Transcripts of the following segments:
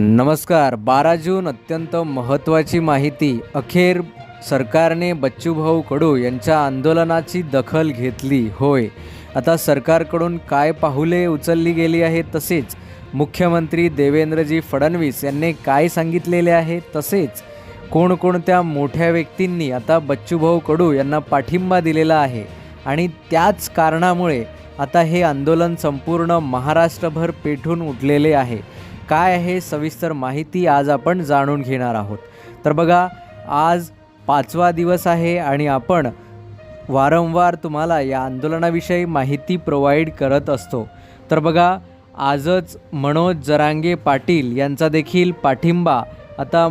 नमस्कार. बारा जून अत्यंत महत्त्वाची माहिती. अखेर सरकारने बच्चूभाऊ कडू यांच्या आंदोलनाची दखल घेतली. होय. आता सरकारकडून काय पाहुले उचलली गेली आहे तसेच मुख्यमंत्री देवेंद्रजी फडणवीस यांनी काय सांगितलेले आहे तसेच कोणकोणत्या मोठ्या व्यक्तींनी आता बच्चूभाऊ कडू यांना पाठिंबा दिलेला आहे आणि त्याच कारणामुळे आता हे आंदोलन संपूर्ण महाराष्ट्रभर पेठून उठलेले आहे. काय आहे सविस्तर माहिती आज आपण जाणून घेणार आहोत. तर बघा आज पाचवा दिवस आहे आणि आपण वारंवार तुम्हाला या आंदोलनाविषयी माहिती प्रोव्हाइड करत असतो. तर बघा आजच मनोज जरांगे पाटील यांचा देखील पाठिंबा आता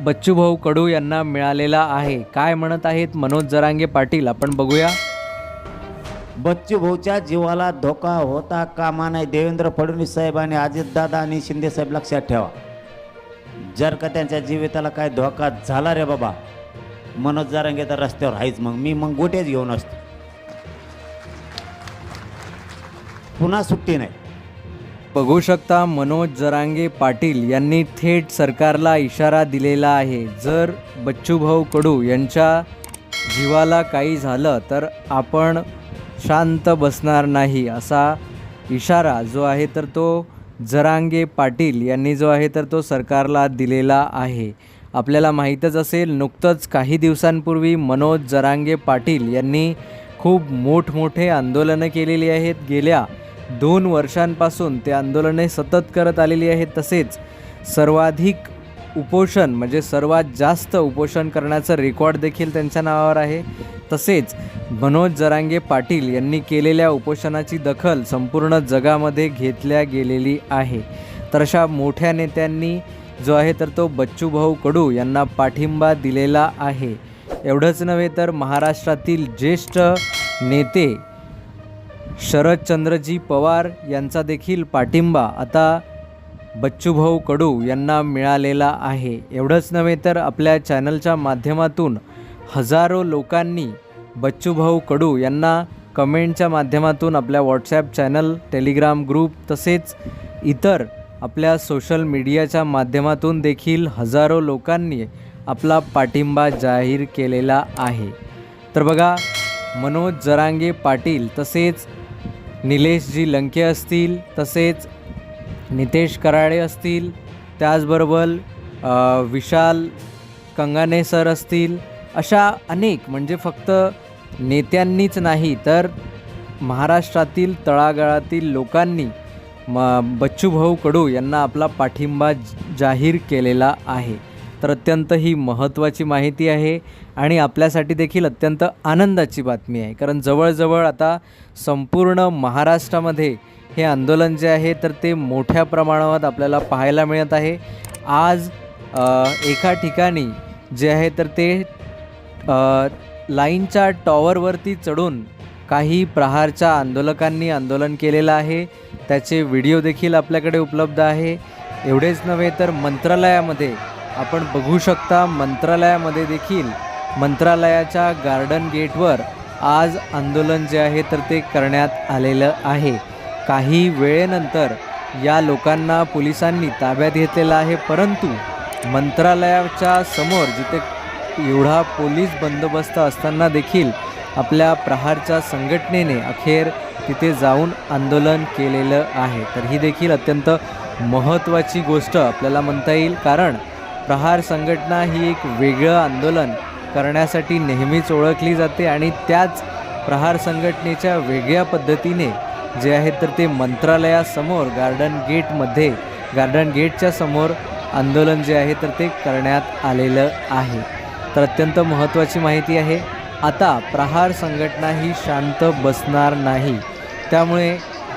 बच्चूभाऊ कडू यांना मिळालेला आहे. काय म्हणत आहेत मनोज जरांगे पाटील? आपण बघूया. बच्चू भाऊच्या जीवाला धोका होता कामा नाही देवेंद्र फडणवीस साहेब आणि अजितदादा आणि शिंदेसाहेब लक्षात ठेवा. जर का त्यांच्या जीविताला काय धोका झाला रे बाबा मनोज जारंगे तर रस्त्यावर आहेच मग. मी मग गोटेच घेऊन असतो. पुन्हा सुट्टी नाही. बघू शकता मनोज जरांगे पाटील यांनी थेट सरकारला इशारा दिलेला आहे. जर बच्चूभाऊ कडू यांच्या जीवाला काही झालं तर आपण शांत बसणार नाही असा इशारा जो आहे तर तो जरांगे पाटील यांनी जो आहे तर तो सरकारला दिलेला आहे. आपल्याला माहीतच असेल नुकतंच काही दिवसांपूर्वी मनोज जरांगे पाटील यांनी खूप मोठमोठे आंदोलनं केलेली आहेत. गेल्या दोन वर्षांपासून ते आंदोलने सतत करत आलेली आहेत. तसेच सर्वाधिक उपोषण म्हणजे सर्वात जास्त उपोषण करण्याचं रेकॉर्ड देखील त्यांच्या नावावर आहे. तसेच मनोज जरांगे पाटील यांनी केलेल्या उपोषणाची दखल संपूर्ण जगामध्ये घेतल्या गेलेली आहे. तर अशा मोठ्या नेत्यांनी जो आहे तर तो बच्चूभाऊ कडू यांना पाठिंबा दिलेला आहे. एवढंच नव्हे तर महाराष्ट्रातील ज्येष्ठ नेते शरदचंद्रजी पवार यांचा देखील पाठिंबा आता बच्चूभाऊ कडू यांना मिळालेला आहे. एवढंच नव्हे तर आपल्या चॅनलच्या माध्यमातून हजारो लोकांनी बच्चूभाऊ कडू यांना कमेंटच्या माध्यमातून आपल्या व्हॉट्सॲप चॅनल टेलिग्राम ग्रुप तसेच इतर आपल्या सोशल मीडियाच्या माध्यमातून देखील हजारो लोकांनी आपला पाठिंबा जाहीर केलेला आहे. तर बघा मनोज जरांगे पाटील तसेच निलेशजी लंके असतील तसेच नितेश कराळे असतील त्याचबरोबर विशाल कंगाने सर असतील अशा अनेक म्हणजे फक्त नेत्यांनीच नाही तर महाराष्ट्रातील तळागाळातील लोकांनी म बच्चूभाऊ कडू यांना आपला पाठिंबा जाहीर केलेला आहे. तर अत्यंत ही महत्त्वाची माहिती आहे आणि आपल्यासाठी देखील अत्यंत आनंदाची बातमी आहे. कारण जवळजवळ आता संपूर्ण महाराष्ट्रामध्ये हे आंदोलन जे आहे तर ते मोठ्या प्रमाणावर आपल्याला पाहायला मिळत आहे. आज एका ठिकाणी जे आहे तर ते लाईनच्या टॉवरवरती चढून काही प्रहारच्या आंदोलकांनी आंदोलन केलेलं आहे. त्याचे व्हिडिओ देखील आपल्याकडे उपलब्ध आहे. एवढेच नव्हे तर मंत्रालयामध्ये आपण बघू शकता मंत्रालयामध्ये देखील मंत्रालयाच्या गार्डन गेटवर आज आंदोलन जे आहे तर ते करण्यात आलेलं आहे. काही वेळेनंतर या लोकांना पोलिसांनी ताब्यात घेतलेलं आहे परंतु मंत्रालयाच्या समोर जिथे एवढा पोलीस बंदोबस्त असताना देखील आपल्या प्रहारच्या संघटनेने अखेर तिथे जाऊन आंदोलन केलेलं आहे. तर ही देखील अत्यंत महत्त्वाची गोष्ट आपल्याला म्हणता येईल कारण प्रहार संघटना ही एक वेगळं आंदोलन करण्यासाठी नेहमीच ओळखली जाते आणि त्याच प्रहार संघटनेच्या वेगळ्या पद्धतीने जे आहे तर ते मंत्रालयासमोर गार्डन गेटमध्ये गार्डन गेटच्या समोर आंदोलन जे आहे तर ते करण्यात आलेलं आहे. तर अत्यंत महत्त्वाची माहिती आहे आता प्रहार संघटना ही शांत बसणार नाही. त्यामुळे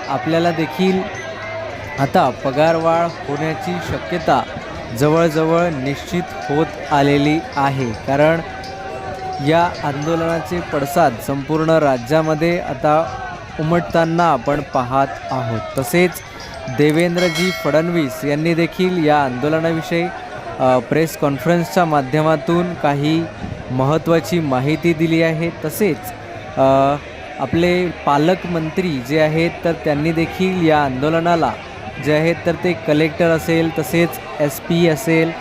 आपल्याला देखील आता पगारवाढ होण्याची शक्यता जवळजवळ निश्चित होत आलेली आहे. कारण या आंदोलनाचे पडसाद संपूर्ण राज्यामध्ये आता उमटताना आपण पाहत आहोत. तसेच देवेंद्रजी फडणवीस यांनी देखील या आंदोलनाविषयी प्रेस कॉन्फरन्सच्या माध्यमातून काही महत्त्वाची माहिती दिली आहे. तसेच आपले पालकमंत्री जे आहेत तर त्यांनी देखील या आंदोलनाला जे आहेत तर ते कलेक्टर असेल तसेच एस पी असेल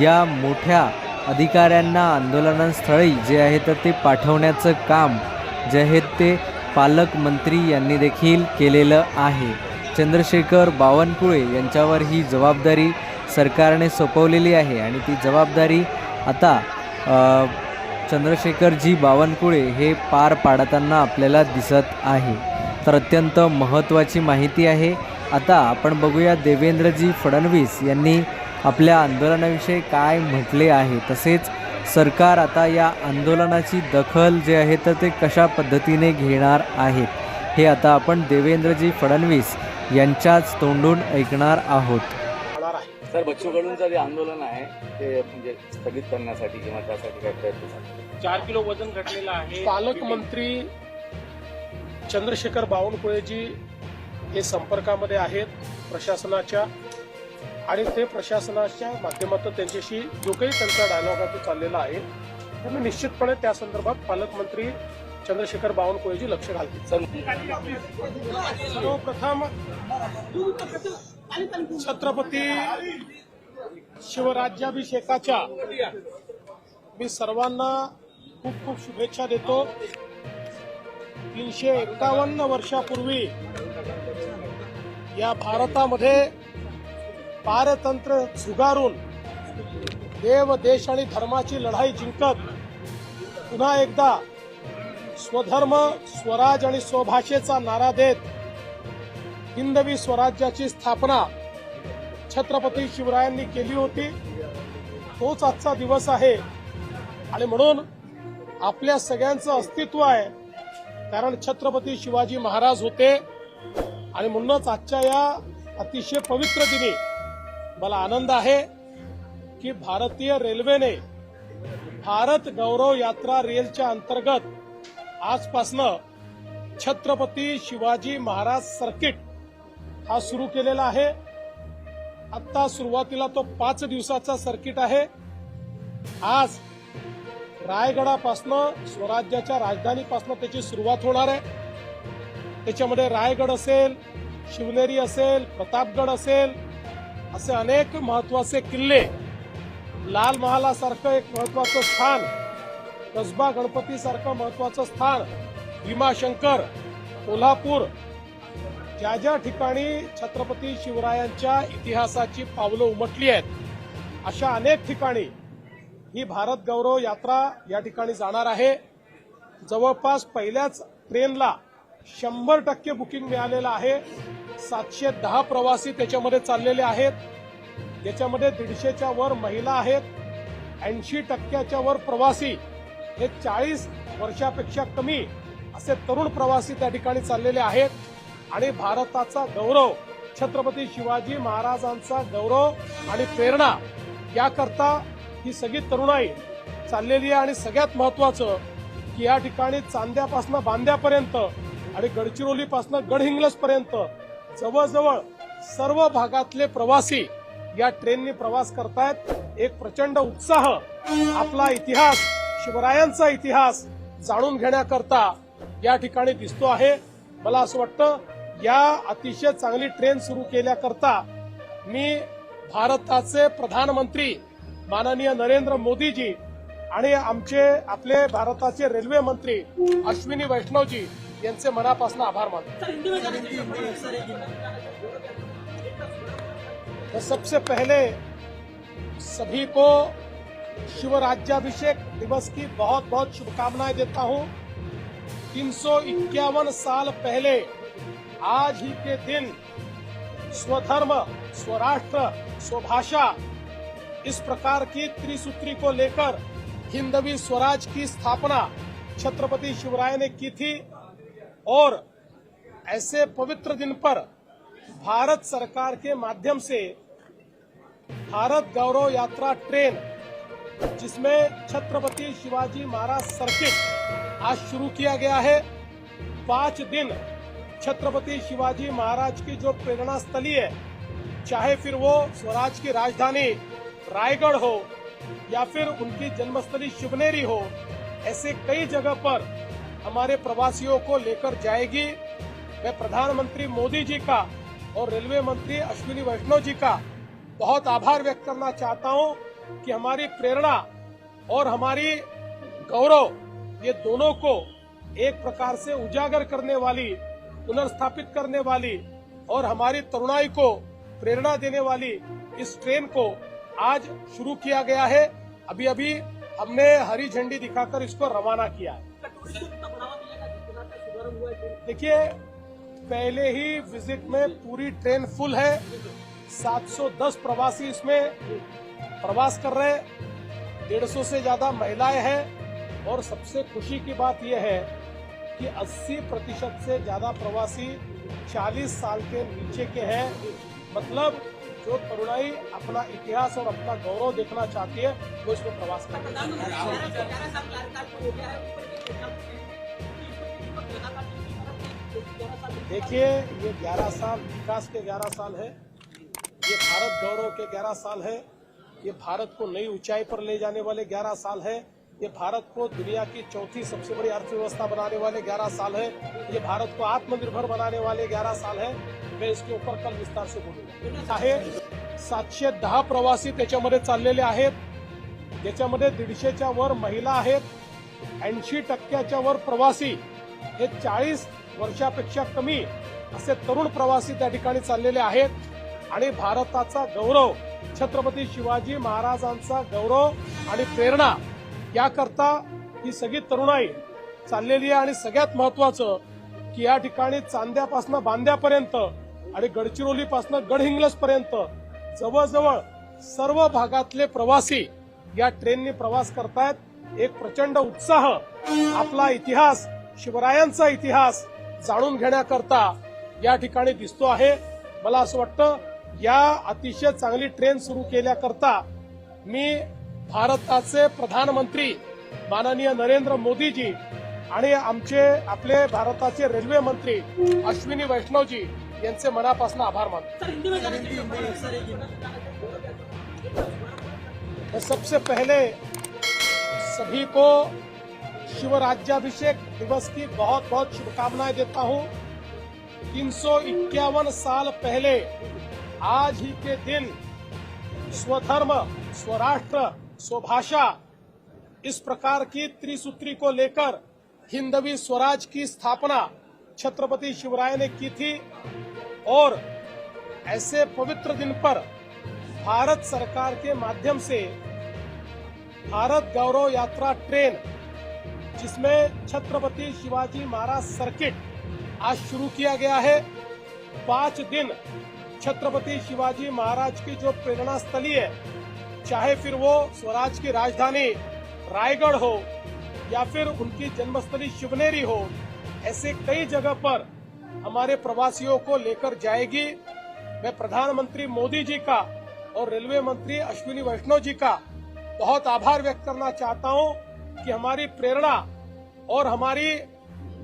या मोठ्या अधिकाऱ्यांना आंदोलनस्थळी जे आहे तर ते पाठवण्याचं काम जे आहे ते पालकमंत्री यांनी देखील केलेलं आहे. चंद्रशेखर बावनकुळे यांच्यावर ही जबाबदारी सरकारने सोपवलेली आहे आणि ती जबाबदारी आता चंद्रशेखरजी बावनकुळे हे पार पाडताना आपल्याला दिसत आहे. तर अत्यंत महत्त्वाची माहिती आहे. आता आपण बघूया देवेंद्रजी फडणवीस यांनी आपल्या आंदोलनाविषयी काय म्हटले आहे. तसेच सरकार आता या आंदोलनाची दखल जे आहे तर ते कशा पद्धतीने घेणार आहेत हे आता आपण देवेंद्रजी फडणवीस यांच्याच तोंडून ऐकणार आहोत. सर बच्चू कडूंचं जे आंदोलन आहे ते म्हणजे स्थगित करण्यासाठी किंवा त्यासाठी काय प्रयत्न चार किलो वजन घटलेलं आहे. पालकमंत्री चंद्रशेखर बावनकुळेजी हे संपर्कामध्ये आहेत प्रशासनाच्या. आणि ते प्रशासनाच्या माध्यमातून त्यांच्याशी जो काही त्यांचा डायलॉग आहे तो चाललेला आहे. त्यामुळे निश्चितपणे त्या संदर्भात पालकमंत्री चंद्रशेखर बावनकुळेजी लक्ष घालतील. सर सर्वप्रथम छत्रपती शिवराज्याभिषेकाच्या मी सर्वांना खूप खूप शुभेच्छा देतो. तीनशे एकावन्न वर्षापूर्वी या भारतामध्ये पारतंत्र झुगारून देव देश आणि धर्माची लढाई जिंकत पुन्हा एकदा स्वधर्म स्वराज आणि स्वभाषेचा नारा देत हिंदवी स्वराज्याची स्थापना छत्रपती शिवरायांनी केली होती. तोच आजचा दिवस आहे. आणि म्हणून आपल्या सगळ्यांचं अस्तित्व आहे. कारण छत्रपती शिवाजी महाराज होते. आणि म्हणूनच आजच्या या अतिशय पवित्र दिनी मला आनंद आहे की भारतीय रेल्वेने भारत गौरव यात्रा रेलच्या अंतर्गत आजपासनं छत्रपती शिवाजी महाराज सर्किट हा सुरू केलेला आहे. आता सुरुवातीला तो पाच दिवसाचा सर्किट आहे. आज रायगडापासनं स्वराज्याच्या राजधानीपासनं त्याची सुरुवात होणार आहे. त्याच्यामध्ये रायगड असेल शिवनेरी असेल प्रतापगड असेल असे अनेक महत्त्वाचे किल्ले लाल महालासारखं एक महत्वाचं स्थान कसबा गणपतीसारखं महत्वाचं स्थान भीमाशंकर कोल्हापूर ज्या ज्या ठिकाणी छत्रपती शिवरायांच्या इतिहासाची पावलं उमटली आहेत अशा अनेक ठिकाणी ही भारत गौरव यात्रा या ठिकाणी जाणार आहे. जवळपास पहिल्याच ट्रेनला शंभर टक्के बुकिंग मिळालेलं आहे. सातशे दहा प्रवासी त्याच्यामध्ये चाललेले आहेत. याच्यामध्ये दीडशेच्या वर महिला आहेत. ऐंशी टक्क्याच्या वर प्रवासी. हे चाळीस वर्षापेक्षा कमी असे तरुण प्रवासी त्या ठिकाणी चाललेले आहेत. आणि भारताचा गौरव. छत्रपती शिवाजी महाराजांचा गौरव आणि प्रेरणा याकरता ही सगळी तरुणाई चाललेली आहे. आणि सगळ्यात महत्वाचं की या ठिकाणी चांद्यापासून बांद्यापर्यंत आणि गडचिरोलीपासून गडहिंग्लजपर्यंत जवळजवळ सर्व भागातले प्रवासी या ट्रेननी प्रवास करतायत. एक प्रचंड उत्साह आपला इतिहास शिवरायांचा इतिहास जाणून घेण्याकरता या ठिकाणी दिसतो आहे. मला असं वाटतं या अतिशय चांगली ट्रेन सुरू केल्याकरता मी भारताचे प्रधानमंत्री माननीय नरेंद्र मोदीजी आणि आमचे आपले भारताचे रेल्वे मंत्री अश्विनी वैष्णवजी यांचे मनापासून आभार मानतो. तो सबसे पहले सभी को शिवराज्याभिषेक दिवस की बहुत बहुत शुभकामनाएं देता हूं। तीन साल पहले आज ही के दिन स्वधर्म, स्वराष्ट्र, स्वभाषा, इस प्रकार की त्रिसूत्री को लेकर हिंदवी स्वराज की स्थापना छत्रपति शिवराय ने की थी और ऐसे पवित्र दिन पर भारत सरकार के माध्यम से भारत गौरव यात्रा ट्रेन, जिसमें छत्रपति शिवाजी महाराज सर्किट आज शुरू किया गया है, पाँच दिन छत्रपति शिवाजी महाराज की जो प्रेरणा स्थली है, चाहे फिर वो स्वराज की राजधानी रायगढ़ हो, या फिर उनकी जन्मस्थली शिवनेरी हो, ऐसे कई जगह पर हमारे प्रवासियों को लेकर जाएगी। मैं प्रधानमंत्री मोदी जी का और रेलवे मंत्री अश्विनी वैष्णव जी का बहुत आभार व्यक्त करना चाहता हूँ कि हमारी प्रेरणा और हमारी गौरव ये दोनों को एक प्रकार से उजागर करने वाली पुनर्स्थापित करने वाली और हमारी तरुणाई को प्रेरणा देने वाली इस ट्रेन को आज शुरू किया गया है। अभी अभी हमने हरी झंडी दिखाकर इसको रवाना किया है। देखिए, पहले ही विज़िट में पूरी ट्रेन फुल है। 710 प्रवासी इसमें प्रवास कर रहे हैं। डेढ़ सौ से ज़्यादा महिलाएँ हैं। और सबसे खुशी की बात यह है कि 80 प्रतिशत से ज़्यादा प्रवासी 40 साल के नीचे के हैं। मतलब जो तरुणाई अपना इतिहास और अपना गौरव देखना चाहती है, वो इसमें प्रवास कर देखिए, ये 11 साल, विकास के 11 साल है। ये भारत गौरव के 11 साल है। ये भारत को नई ऊंचाई पर ले जाने वाले 11 साल है। ये भारत को दुनिया की चौथी सबसे बड़ी अर्थव्यवस्था बनाने वाले 11 साल है। ये भारत को आत्मनिर्भर बनाने वाले 11 साल है। मैं इसके ऊपर कल विस्तार से बोलूंगा। आहे सातशे दहा प्रवासी त्याच्यामध्ये चाललेले आहेत ज्याच्यामध्ये दीडशेच्या वर महिला आहेत ऐंशी टक्क्याच्या वर प्रवासी हे चाळीस वर्षापेक्षा कमी असे तरुण प्रवासी त्या ठिकाणी चाललेले आहेत. आणि भारताचा गौरव छत्रपती शिवाजी महाराजांचा गौरव आणि प्रेरणा याकरता ही सगळी तरुणाई चाललेली आहे आणि सगळ्यात महत्वाचं की या ठिकाणी चांद्यापासून बांद्यापर्यंत आणि गडचिरोलीपासून गडहिंग्लज पर्यंत जवळजवळ सर्व भागातले प्रवासी या ट्रेनने प्रवास करतायत. एक प्रचंड उत्साह आपला इतिहास शिवरायांचा इतिहास जाणून घेण्याकरता या ठिकाणी दिसतो आहे. मला असं वाटतं या अतिशय चांगली ट्रेन सुरू केल्याकरता मी भारताचे प्रधानमंत्री माननीय नरेंद्र मोदीजी आणि आमचे आपले भारताचे रेल्वे मंत्री अश्विनी वैष्णवजी यांचे मनापासून आभार मानतो. मैं सबसे पहले सभी को शिवराज्याभिषेक दिवस की बहुत बहुत शुभकामनाएं देता हूं। तीन सौ इक्यावन साल पहले आज ही के दिन स्वधर्म स्वराष्ट्र स्वभाषा इस प्रकार की त्रिसूत्री को लेकर हिंदवी स्वराज की स्थापना छत्रपति शिवराय ने की थी और ऐसे पवित्र दिन पर भारत सरकार के माध्यम से भारत गौरव यात्रा ट्रेन, जिसमें छत्रपति शिवाजी महाराज सर्किट आज शुरू किया गया है, पाँच दिन छत्रपति शिवाजी महाराज की जो प्रेरणा स्थली है चाहे फिर वो स्वराज की राजधानी रायगढ़ हो या फिर उनकी जन्मस्थली शिवनेरी हो, ऐसे कई जगह पर हमारे प्रवासियों को लेकर जाएगी। मैं प्रधानमंत्री मोदी जी का और रेलवे मंत्री अश्विनी वैष्णव जी का बहुत आभार व्यक्त करना चाहता हूँ कि हमारी प्रेरणा और हमारी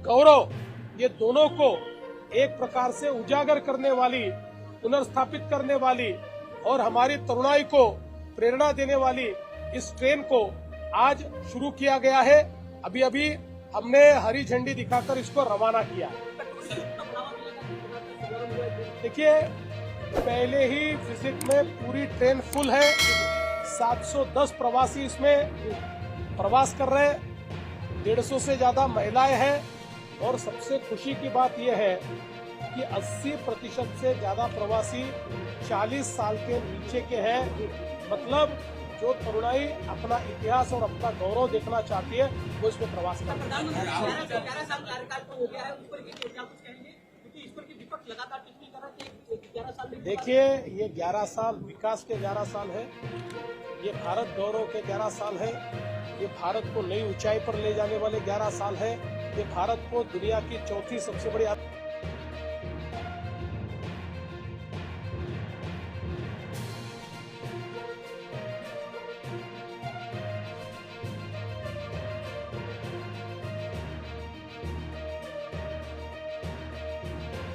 गौरव ये दोनों को एक प्रकार से उजागर करने वाली, पुनर्स्थापित करने वाली और हमारी तरुणाई को प्रेरणा देने वाली इस ट्रेन को आज शुरू किया गया है। अभी अभी हमने हरी झंडी दिखाकर इसको रवाना किया। देखिए, पहले ही विज़िट में पूरी ट्रेन फुल है। 710 प्रवासी इसमें प्रवास कर रहे हैं। डेढ़ सौ ज़्यादा महिलाएँ हैं। और सबसे खुशी की बात यह है कि 80 प्रतिशत से ज़्यादा प्रवासी 40 साल के नीचे के हैं। मतलब जो तरुणाई अपना इतिहास और अपना गौरव देखना चाहती है वो इसमें प्रवास कर देखिए ये 11 साल विकास के 11 साल है ये भारत गौरव के 11 साल है ये भारत को नई ऊंचाई पर ले जाने वाले 11 साल है ये भारत को दुनिया की चौथी सबसे बड़ी